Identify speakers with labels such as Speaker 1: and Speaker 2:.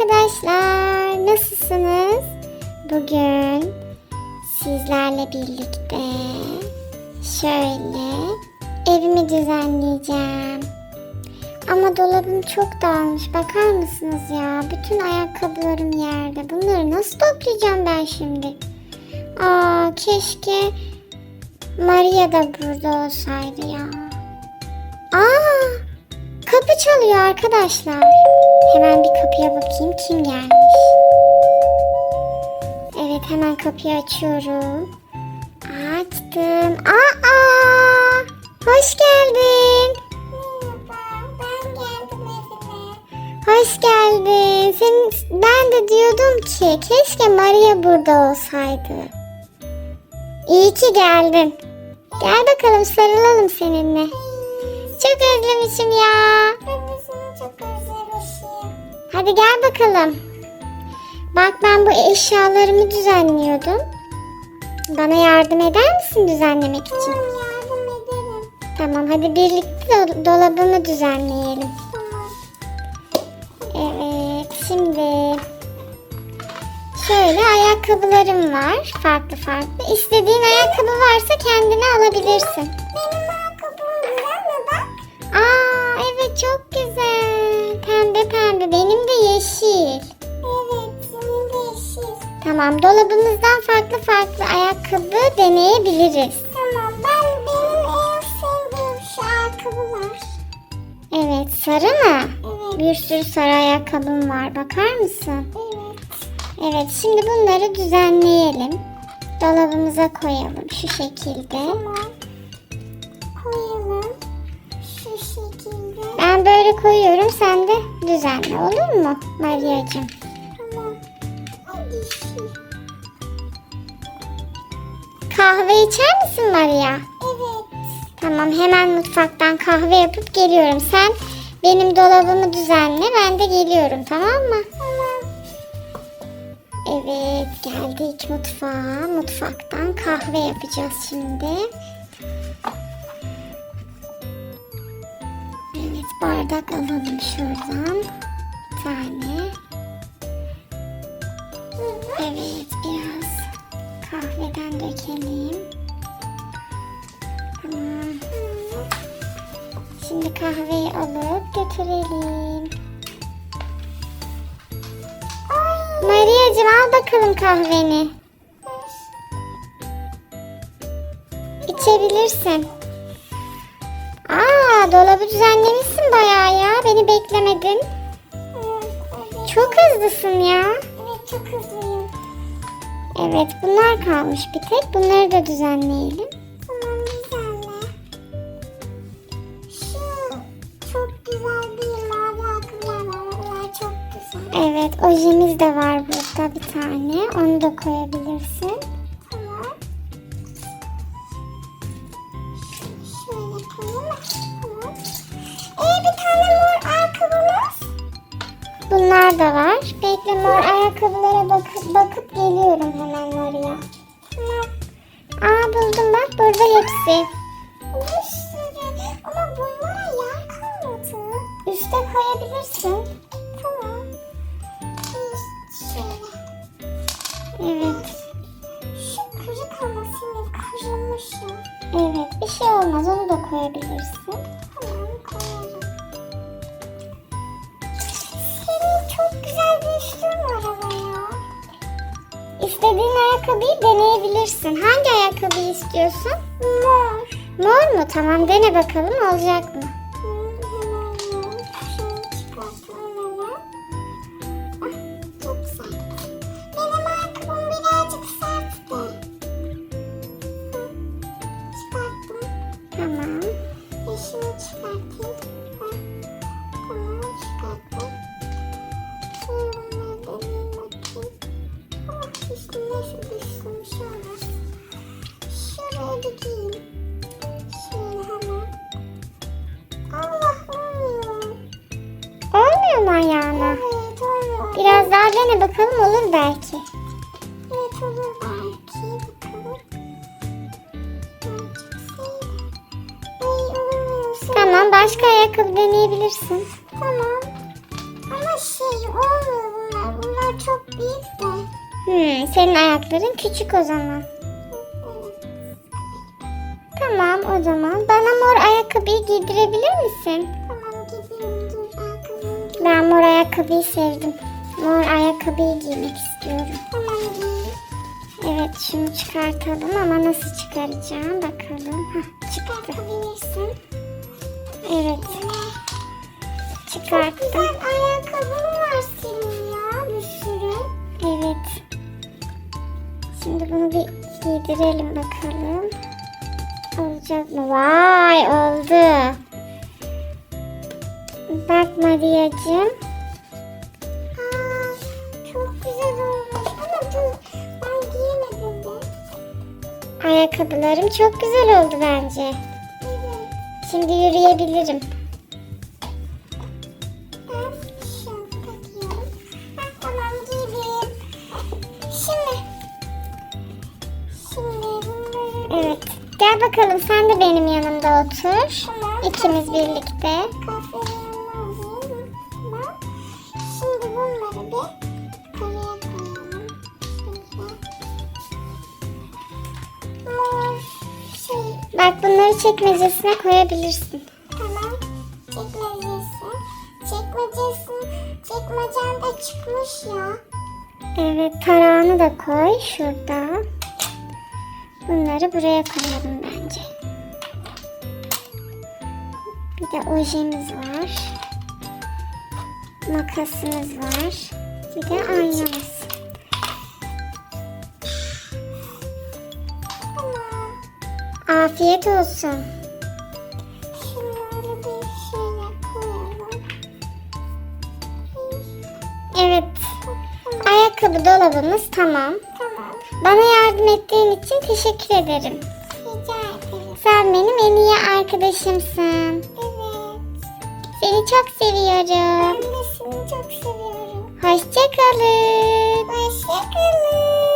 Speaker 1: arkadaşlar. Nasılsınız? Bugün sizlerle birlikte şöyle evimi düzenleyeceğim. Ama dolabım çok dağılmış. Bakar mısınız ya? Bütün ayakkabılarım yerde. Bunları nasıl toplayacağım ben şimdi? Aa keşke Maria da burada olsaydı ya. Aa kapı çalıyor arkadaşlar. Hemen bir kapıya bakayım kim gelmiş. Evet hemen kapıyı açıyorum. Açtım. Aa! Hoş geldin.
Speaker 2: ben geldim evine.
Speaker 1: Hoş geldin. Senin, ben de diyordum ki keşke Maria burada olsaydı. İyi ki geldin. Gel bakalım sarılalım seninle. Çok özlemişim ya.
Speaker 2: Ben de seni çok özlemişim.
Speaker 1: Hadi gel bakalım. Bak ben bu eşyalarımı düzenliyordum. Bana yardım eder misin düzenlemek için?
Speaker 2: Tamam yardım ederim.
Speaker 1: Tamam hadi birlikte do- dolabımı düzenleyelim.
Speaker 2: Tamam.
Speaker 1: Evet şimdi şöyle ayakkabılarım var farklı farklı. İstediğin ayakkabı varsa kendine alabilirsin. Deneyebiliriz.
Speaker 2: Tamam ben benim en sevdiğim şu ayakkabılar.
Speaker 1: Evet sarı mı?
Speaker 2: Evet.
Speaker 1: Bir sürü sarı ayakkabım var bakar mısın?
Speaker 2: Evet.
Speaker 1: Evet şimdi bunları düzenleyelim. Dolabımıza koyalım şu şekilde.
Speaker 2: Tamam. Koyalım. Şu şekilde.
Speaker 1: Ben böyle koyuyorum sen de düzenle olur mu Maria'cığım? Kahve içer misin Maria?
Speaker 2: Evet.
Speaker 1: Tamam hemen mutfaktan kahve yapıp geliyorum. Sen benim dolabımı düzenle ben de geliyorum tamam mı?
Speaker 2: Tamam.
Speaker 1: Evet geldik mutfağa. Mutfaktan kahve yapacağız şimdi. Evet bardak alalım şuradan. Bir tane. Evet kahveden dökelim. Şimdi kahveyi alıp götürelim. Maria'cığım al bakalım kahveni. İçebilirsin. Aa dolabı düzenlemişsin bayağı ya. Beni beklemedin. Çok hızlısın ya.
Speaker 2: Evet çok hızlıyım.
Speaker 1: Evet bunlar kalmış bir tek. Bunları da düzenleyelim.
Speaker 2: Tamam güzel. Şu çok güzel bir mavi ayakkabılar var. Onlar çok güzel.
Speaker 1: Evet ojemiz de var burada bir tane. Onu da koyabilirsin.
Speaker 2: Tamam. Şöyle koyalım. Tamam. Ee, bir tane.
Speaker 1: Bunlar da var. Bekle mor ayakkabılara bakıp, bakıp geliyorum hemen oraya. Aa buldum bak burada hepsi.
Speaker 2: Bir sürü. Ama bunlara yer kalmadı.
Speaker 1: Üste koyabilirsin.
Speaker 2: Tamam. Şöyle.
Speaker 1: Evet.
Speaker 2: Şu kırık ama senin kırılmış ya.
Speaker 1: Evet bir şey olmaz onu da koyabilirsin. Ayakkabıyı deneyebilirsin. Hangi ayakkabıyı istiyorsun?
Speaker 2: Mor.
Speaker 1: Mor mu? Tamam dene bakalım olacak mı?
Speaker 2: Dikeyim. Şöyle hemen. Allah olmuyor.
Speaker 1: Olmuyor mu ayağına?
Speaker 2: Evet olmuyor.
Speaker 1: Biraz daha dene bakalım olur belki.
Speaker 2: Evet olur belki. Bakalım.
Speaker 1: Tamam başka ayakkabı deneyebilirsin.
Speaker 2: Tamam. Ama şey olmuyor bunlar. Bunlar çok büyük de.
Speaker 1: Hmm, senin ayakların küçük o zaman. Tamam o zaman. Bana mor ayakkabıyı giydirebilir misin?
Speaker 2: Tamam gidiyorum. Dur.
Speaker 1: Ben mor ayakkabıyı sevdim. Mor ayakkabıyı giymek istiyorum.
Speaker 2: Tamam giy.
Speaker 1: Evet şunu çıkartalım ama nasıl çıkaracağım bakalım. Hah, çıktı.
Speaker 2: Çıkartabilirsin.
Speaker 1: Evet
Speaker 2: Çok
Speaker 1: çıkarttım.
Speaker 2: güzel ayakkabın var senin ya. Bir sürü.
Speaker 1: Evet. Şimdi bunu bir giydirelim bakalım. Olacak mı? Vay oldu. Bak Maria'cığım.
Speaker 2: Aa, çok güzel olmuş. Ama dur ben giyemedim de.
Speaker 1: Ayakkabılarım çok güzel oldu bence.
Speaker 2: Evet.
Speaker 1: Şimdi yürüyebilirim. Gel bakalım sen de benim yanımda otur.
Speaker 2: Tamam.
Speaker 1: İkimiz birlikte.
Speaker 2: kahverengi alayım. Tamam. Şimdi bunları bir koyalım. Mor şey
Speaker 1: Bak bunları çekmecesine koyabilirsin.
Speaker 2: Tamam. Çekmecesi. Çekmecesi. Çekmecen de çıkmış ya.
Speaker 1: Evet tarağını da koy şurada. Bunları buraya koyalım bence. Bir de ojemiz var. Makasımız var. Bir de aynamız. Afiyet olsun.
Speaker 2: Şunları bir şöyle koyalım.
Speaker 1: Evet. Ayakkabı dolabımız.
Speaker 2: Tamam.
Speaker 1: Bana yardım ettiğin için teşekkür ederim.
Speaker 2: Rica ederim.
Speaker 1: Sen benim en iyi arkadaşımsın.
Speaker 2: Evet.
Speaker 1: Seni çok seviyorum.
Speaker 2: Ben de seni çok seviyorum.
Speaker 1: Hoşçakalın.
Speaker 2: Hoşçakalın.